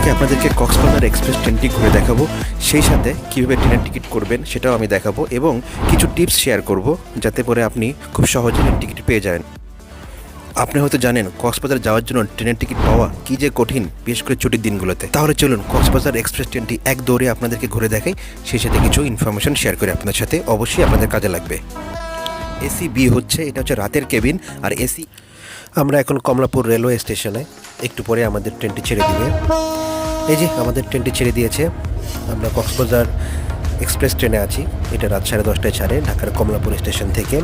আজকে আপনাদেরকে কক্সবাজার এক্সপ্রেস ট্রেনটি ঘুরে দেখাবো। সেই সাথে কীভাবে ট্রেনের টিকিট করবেন সেটাও আমি দেখাবো এবং কিছু টিপস শেয়ার করব যাতে করে আপনি খুব সহজে টিকিট পেয়ে যান। আপনি হয়তো জানেন কক্সবাজার যাওয়ার জন্য ট্রেনের টিকিট পাওয়া কি যে কঠিন, বিশেষ করে ছুটির দিনগুলোতে। তাহলে চলুন কক্সবাজার এক্সপ্রেস ট্রেনটি এক দৌড়ে আপনাদেরকে ঘুরে দেখাই। সেই সাথে কিছু ইনফরমেশন শেয়ার করে আপনাদের সাথে। অবশ্যই আপনাদের কাজে লাগবে। এসি বি হচ্ছে, এটা হচ্ছে রাতের কেবিন আর এসি আমরা এখন কমলাপুর রেলওয়ে স্টেশনে। একটু পরে আমাদের ট্রেনটি ছেড়ে দিবে। এই যে আমাদের ট্রেনটি ছেড়ে দিয়েছে। আমরা কক্সবাজার এক্সপ্রেস ট্রেনে আছি। এটা রাত সাড়ে দশটায় ছাড়ে ঢাকার কমলাপুর স্টেশন থেকে।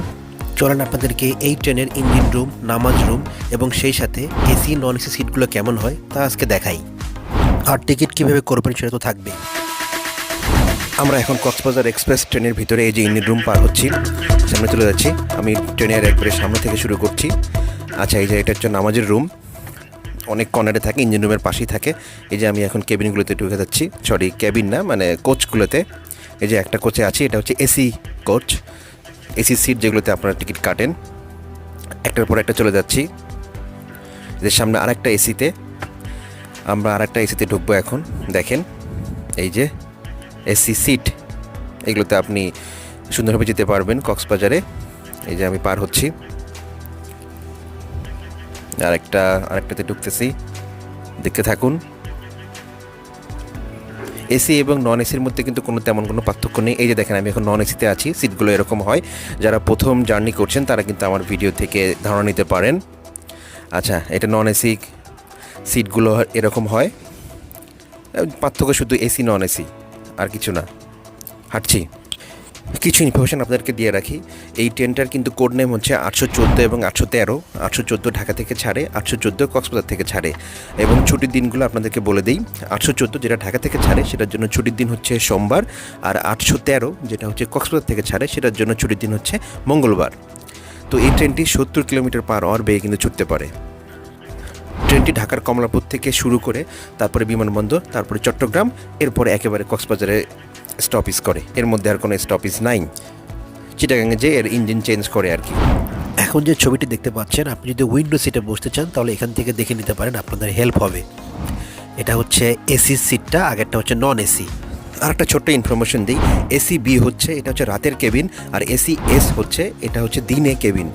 চলেন আপনাদেরকে এই ট্রেনের ইঞ্জিন রুম, নামাজ রুম এবং সেই সাথে এসি নন এসি সিটগুলো কেমন হয় তা আজকে দেখাই। আর টিকিট কীভাবে করবেন সেটা তো থাকবেই আমরা এখন কক্সবাজার এক্সপ্রেস ট্রেনের ভিতরে এই যে ইঞ্জিন রুম পার হচ্ছি। সামনে চলে যাচ্ছি। আমি ট্রেনের একবারে সামনে থেকে শুরু করছি। আচ্ছা এই যে এটা হচ্ছে নামাজের রুম। অনেক কর্নারে থাকে ইঞ্জিন রুমের পাশেই থাকে। এই যে আমি এখন কেবিনগুলোতে ঢুকে যাচ্ছি। সরি কেবিন না মানে কোচগুলোতে এই যে একটা কোচে আছি, এটা হচ্ছে এসি কোচ এসি সিট যেগুলোতে আপনারা টিকিট কাটেন। একটার পর একটা চলে যাচ্ছি। এদের সামনে আরেকটা এসিতে আমরা আরেকটা এসিতে ঢুকবো এখন, দেখেন। এই যে এসি সিট এগুলোতে আপনি সুন্দরভাবে যেতে পারবেন কক্সবাজারে। এই যে আমি পার হচ্ছি। আরেকটা, আরেকটাতে ঢুকতেছি। দেখতে থাকুন। এসি এবং নন এসির মধ্যে কিন্তু কোনো তেমন কোনো পার্থক্য নেই। এই যে দেখেন, আমি এখন নন এসিতে আছি, সিটগুলো এরকম হয়। যারা প্রথম জার্নি করছেন, তারা কিন্তু আমার ভিডিও থেকে ধারণা নিতে পারেন। আচ্ছা এটা নন এসি, সিটগুলো এরকম হয়। পার্থক্য শুধু এসি নন এসি, আর কিছু না। হাঁটছি। কিছু ইনফরমেশন আপনাদেরকে দিয়ে রাখি। এই ট্রেনটার কিন্তু কোড নেম হচ্ছে আটশো চোদ্দ এবং আটশো তেরো। আটশো চোদ্দ ঢাকা থেকে ছাড়ে, আটশো চোদ্দ কক্সবাজার থেকে ছাড়ে। এবং ছুটির দিনগুলো আপনাদেরকে বলে দিই, আটশো চোদ্দ যেটা ঢাকা থেকে ছাড়ে, সেটার জন্য ছুটির দিন হচ্ছে সোমবার। আর আটশো তেরো যেটা হচ্ছে কক্সবাজার থেকে ছাড়ে, সেটার জন্য ছুটির দিন হচ্ছে মঙ্গলবার। তো এই ট্রেনটি সত্তর কিলোমিটার পার আওয়ার বেগে কিন্তু ছুটতে পারে। ট্রেনটি ঢাকার কমলাপুর থেকে শুরু করে, তারপরে বিমানবন্দর, তারপরে চট্টগ্রাম, এরপরে একেবারে কক্সবাজারে স্টপিস করে। এর মধ্যে আর কোনো স্টপিস নাই। চিটাগাঙে যে এর ইঞ্জিন চেঞ্জ করে আর কি। এখন যে ছবিটি দেখতে পাচ্ছেন আপনি যদি উইন্ডো সিটে বসতে চান তাহলে এখান থেকে দেখে নিতে পারেন আপনাদের হেল্প হবে। এটা হচ্ছে এসি সিটটা আগেরটা হচ্ছে নন এসি আর একটা ছোট্ট ইনফরমেশন দিই। এসি বি হচ্ছে এটা হচ্ছে রাতের কেবিন আর এসি এস হচ্ছে এটা হচ্ছে দিনে কেবিন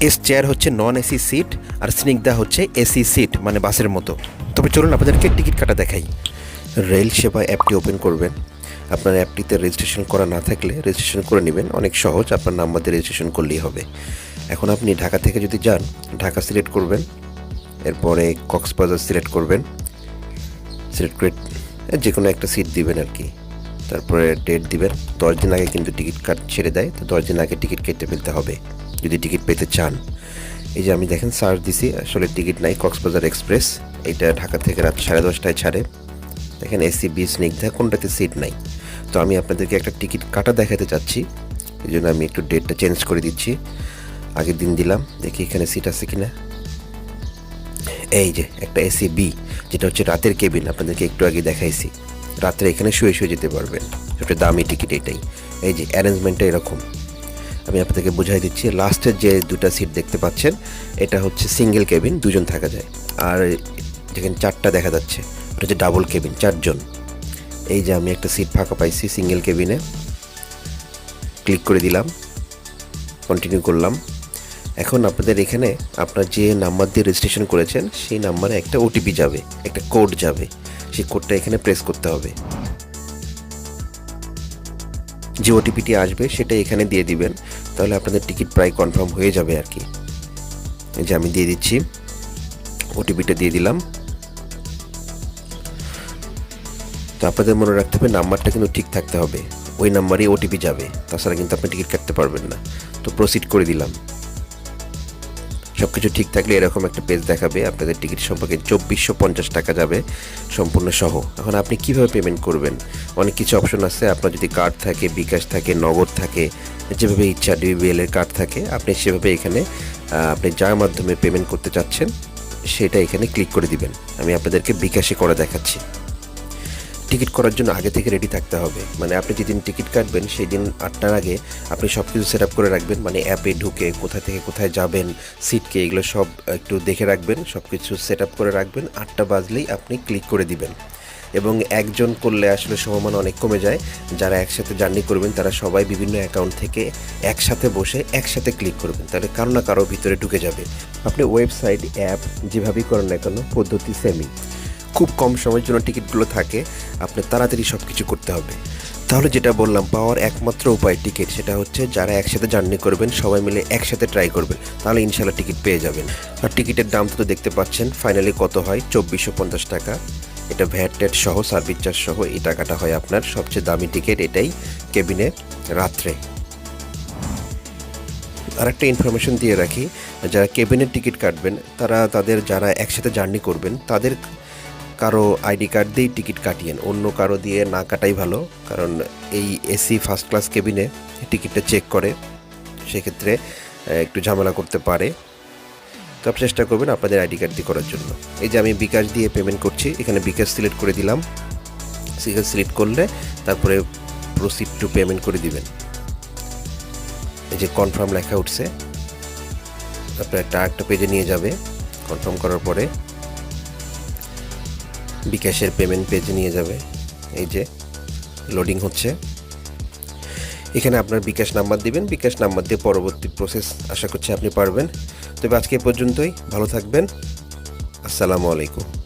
এস চেয়ার হচ্ছে নন এসি সিট আর স্নিগ্ধা হচ্ছে এসি সিট মানে বাসের মতো। তবে চলুন আপনাদেরকে টিকিট কাটা দেখাই। রেল সেবা অ্যাপটি ওপেন করবেন। আপনার অ্যাপটিতে রেজিস্ট্রেশন করা না থাকলে রেজিস্ট্রেশন করে নেবেন। অনেক সহজ, আপনার নাম্বার দিয়ে রেজিস্ট্রেশন করলেই হবে। এখন আপনি ঢাকা থেকে যদি যান, ঢাকা সিলেক্ট করবেন, এরপরে কক্সবাজার সিলেক্ট করবেন। সিলেক্ট করে যে কোনো একটা সিট দিবেন আর কি। তারপরে ডেট দিবেন। দশ দিন আগে কিন্তু টিকিট কাট ছেড়ে দেয়। তো দশ দিন আগে টিকিট কেটে ফেলতে হবে, যদি টিকিট পেতে চান। এই যে আমি দেখেন সার্চ দিছি, আসলে টিকিট নাই, কক্সবাজার এক্সপ্রেস এটা ঢাকা থেকে রাত সাড়ে দশটায় ছাড়ে। দেখেন এসি বি স্নিগ্ধা, কোনটাতে সিট নাই। তো আমি আপনাদেরকে একটা টিকিট কাটা দেখাতে চাচ্ছি। এই জন্য আমি একটু ডেটটা চেঞ্জ করে দিচ্ছি। আগের দিন দিলাম, দেখি এখানে সিট আছে কিনা। এই যে, একটা এসি বি যেটা হচ্ছে রাতের কেবিন আপনাদেরকে একটু আগে দেখাইছি। রাত্রে এখানে শুয়ে শুয়ে যেতে পারবেন। সবচেয়ে দামি টিকিট এটাই। এই যে অ্যারেঞ্জমেন্টটা এরকম। আমি আপনাদেরকে বুঝাই দিচ্ছি লাস্টের যে দুটা সিট দেখতে পাচ্ছেন, এটা হচ্ছে সিঙ্গেল কেবিন দুজন থাকা যায়। আর যেখানে চারটা দেখা যাচ্ছে, ওটা হচ্ছে ডাবল কেবিন চারজন। এই যে আমি একটা সিট ফাঁকা পাইছি সিঙ্গেল কেবিনে ক্লিক করে দিলাম। কন্টিনিউ করলাম। এখন আপনাদের এখানে আপনার যে নাম্বার দিয়ে রেজিস্ট্রেশন করেছেন, সেই নাম্বারে একটা ওটিপি যাবে, একটা কোড যাবে। সেই কোডটা এখানে প্রেস করতে হবে। যে ওটিপিটি আসবে, সেটা এখানে দিয়ে দিবেন। তাহলে আপনাদের টিকিট প্রায় কনফার্ম হয়ে যাবে আর কি। এই যে আমি দিয়ে দিচ্ছি। ওটিপিটা দিয়ে দিলাম। তো আপনাদের মনে রাখতে হবে, নাম্বারটা কিন্তু ঠিক থাকতে হবে। ওই নাম্বারে ওটিপি যাবে, তাছাড়া কিন্তু আপনি টিকিট কাটতে পারবেন না। তো প্রসিড করে দিলাম। সব কিছু ঠিক থাকলে এরকম একটা পেজ দেখাবে, আপনাদের টিকিট সম্পর্কে চব্বিশশো পঞ্চাশ টাকা যাবে, সম্পূর্ণ সহ। এখন আপনি কীভাবে পেমেন্ট করবেন? অনেক কিছু অপশন আছে, আপনার যদি কার্ড থাকে, বিকাশ থাকে, নগদ থাকে, যেভাবে ইচ্ছা ডিবিএল এর কার্ড থাকে, আপনি সেভাবে এখানে আপনি যার মাধ্যমে পেমেন্ট করতে চাচ্ছেন, সেটা এখানে ক্লিক করে দিবেন। আমি আপনাদেরকে বিকাশে করে দেখাচ্ছি। টিকিট করার জন্য আগে থেকে রেডি থাকতে হবে। মানে আপনি যেদিন টিকিট কাটবেন সেই দিন আটটার আগে আপনি সব কিছু সেট আপ করে রাখবেন। মানে অ্যাপে ঢুকে কোথা থেকে কোথায় যাবেন সিটকে এগুলো সব একটু দেখে রাখবেন। সব কিছু সেট আপ করে রাখবেন। আটটা বাজলেই আপনি ক্লিক করে দিবেন। এবং একজন করলে আসলে সমমান অনেক কমে যায়। যারা একসাথে জার্নি করবেন, তারা সবাই বিভিন্ন অ্যাকাউন্ট থেকে একসাথে বসে একসাথে ক্লিক করবেন। তাহলে কারও না কারও ভিতরে ঢুকে যাবে। আপনি ওয়েবসাইট অ্যাপ যেভাবেই করেন না কেন, পদ্ধতি সেমই খুব কম সময়ের জন্য টিকিটগুলো থাকে আপনি তাড়াতাড়ি সব কিছু করতে হবে। তাহলে যেটা বললাম, পাওয়ার একমাত্র উপায় টিকিট, সেটা হচ্ছে যারা একসাথে জার্নি করবেন, সবাই মিলে একসাথে ট্রাই করবেন, তাহলে ইনশাল্লাহ টিকিট পেয়ে যাবেন। আর টিকিটের দাম তো দেখতে পাচ্ছেন ফাইনালি কত হয়? চব্বিশশো পঞ্চাশ টাকা। এটা ভ্যাট ট্যাট সহ সার্ভিস চার্জ সহ, এই টাকাটা হয় আপনার সবচেয়ে দামি টিকিট, এটাই কেবিনে রাত্রে। আরেকটা ইনফরমেশন দিয়ে রাখি, যারা কেবিনের টিকিট কাটবেন, তারা তাদের, যারা একসাথে জার্নি করবেন, তাদের কারও আইডি কার্ড দিয়েই টিকিট কাটিয়েন, অন্য কারও দিয়ে না কাটাই ভালো, কারণ এই এসি ফার্স্ট ক্লাস কেবিনে টিকিটটা চেক করে, সেক্ষেত্রে একটু ঝামেলা করতে পারে। তো আপনি চেষ্টা করবেন আপনাদের আইডি কার্ড দিয়ে করার জন্য। এই যে আমি বিকাশ দিয়ে পেমেন্ট করছি, এখানে বিকাশ সিলেক্ট করে দিলাম। বিকাশ সিলেক্ট করলে তারপরে প্রসিড টু পেমেন্ট করে দিবেন। এই যে কনফার্ম লেখা উঠছে, আপনার একটা আরেকটা পেজে নিয়ে যাবে। কনফার্ম করার পরে বিকাশের পেমেন্ট পেজে নিয়ে যাবে। এই যে লোডিং হচ্ছে। এখানে আপনার বিকাশ নাম্বার দিবেন। বিকাশ নাম্বার দিয়ে পরবর্তী প্রসেস আশা করছি আপনি পারবেন। তবে আজকে পর্যন্তই। ভালো থাকবেন। আসসালামু আলাইকুম।